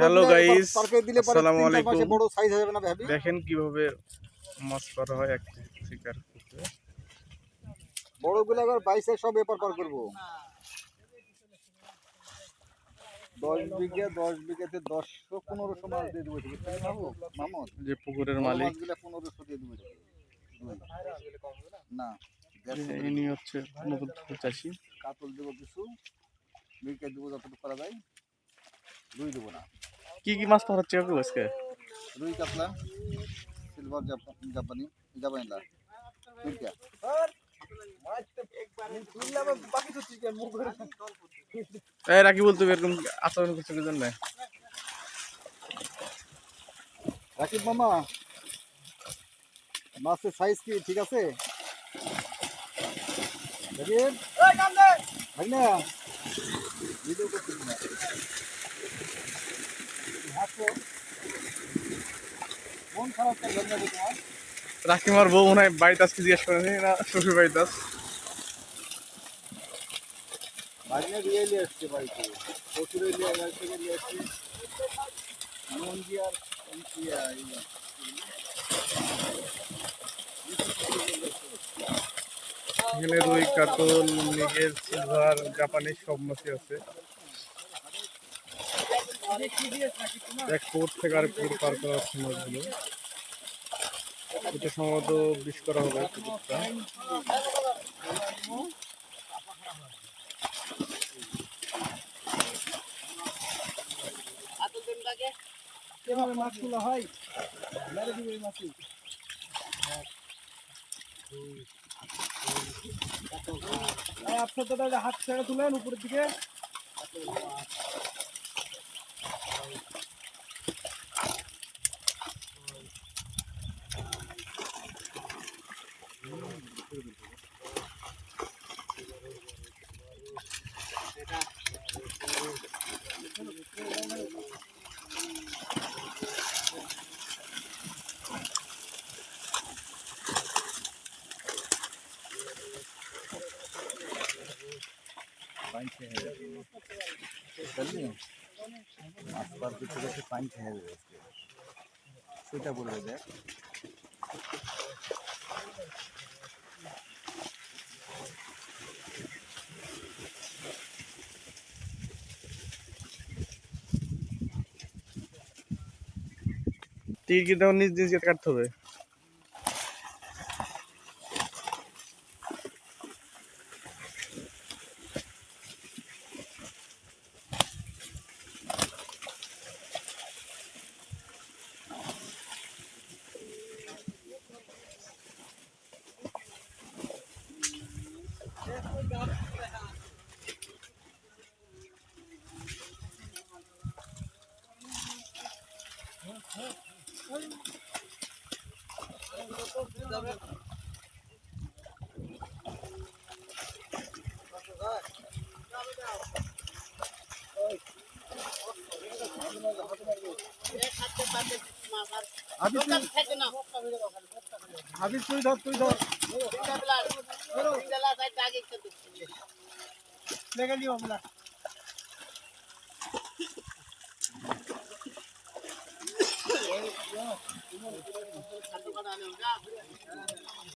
Hello guys আসসালামু আলাইকুম। বড় সাইজ যাবে না ভাবি? দেখেন কীভাবে মাছ করা হয় এক শিকার করতে। বড়গুলো আবার বাইশে সব ব্যাপার পার করব। দশ বিঘে দশ বিঘাতে দশশো পনেরোশো মাছ দিয়ে দেবো মামুদ যে পুকুরের মালিক। মাছগুলো পনেরোশো দিয়ে দেবো দুই। না ইনি হচ্ছে নতুন পুকুর চাষি। কাতল দেবো কিছু বিঘে দেবো যতটুকু করা যায়। রুই দেবো না। কি কি মাছ হচ্ছে কাকু আজকে? রুই কাতলা সিলভার জাপানি জাপানি লা বিঘা এই রাখি বলতে এরকম আচরণ করছে কি জন্য রাকিব মামা মাছের সাইজ কি ঠিক আছে? রাকিব? ভাই না ভিডিও করছিস না হাসো মন খারাপ করে ধন্যবাদ তোমার রাকিমার বউ মনে হয় বাড়িতে আজকে জিজ্ঞেস করেনি না শ্বশুর বাড়িতে আস মন ইয়া, ইয়া। এখানে রুই কাতল সিলভার জাপানি সব মাছই আছে এক পুকুর থেকে আর পুকুর পার করা মাছগুলো এটা সম্ভবত বিষ করা হবে এভাবে মাছগুলো হয়? আপনার দাদা হাত ছেড়ে তুলেন উপরের দিকে। জানি মাছ পার করতে করতে পানি খেয়ে যাবে আজকে। সেটা বলবে দেখ টিকিট কিন্তু নিজ নিজ কাটতে হবে। তুই হাবিব তুই ধর তুই ধর। লেগে নিও বলা なるほど。